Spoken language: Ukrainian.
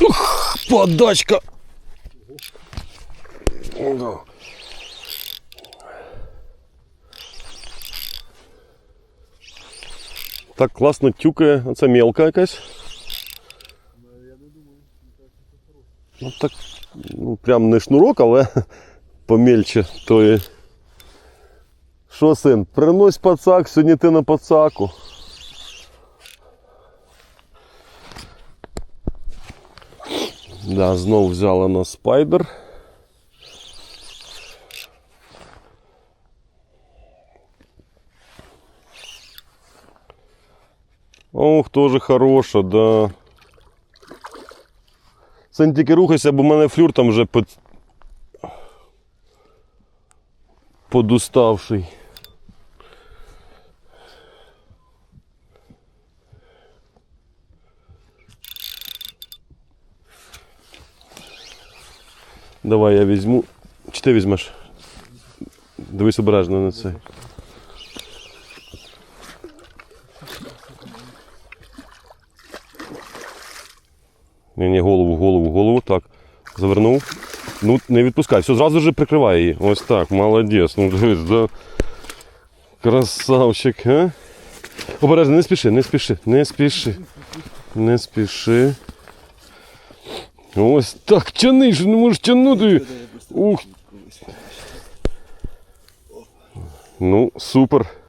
Ух, подачка. Да. Так класно тюкає, а це мелка якась. Ну так, ну прям не шнурок, але помельче тої. Що, син, принось пацак, сьогодні ти на пацаку. Да, знов взяла на спайдер. Ох, тоже хороша, да. Сань, тільки рухайся, бо в мене флюр там вже під... подуставший. Давай я візьму. Чи ти візьмеш? Дивись обережно на цей. Ні, ні, голову, голову, голову. Так. Завернув. Ну, не відпускай. Все, зразу ж прикривай її. Ось так, молодець. Ну дивись, да. Красавчик, а? Обережно, не спіши, не спіши, не спіши. Не спіши. Ось так тяни, що не можеш тягнути. Ух. Ну, супер.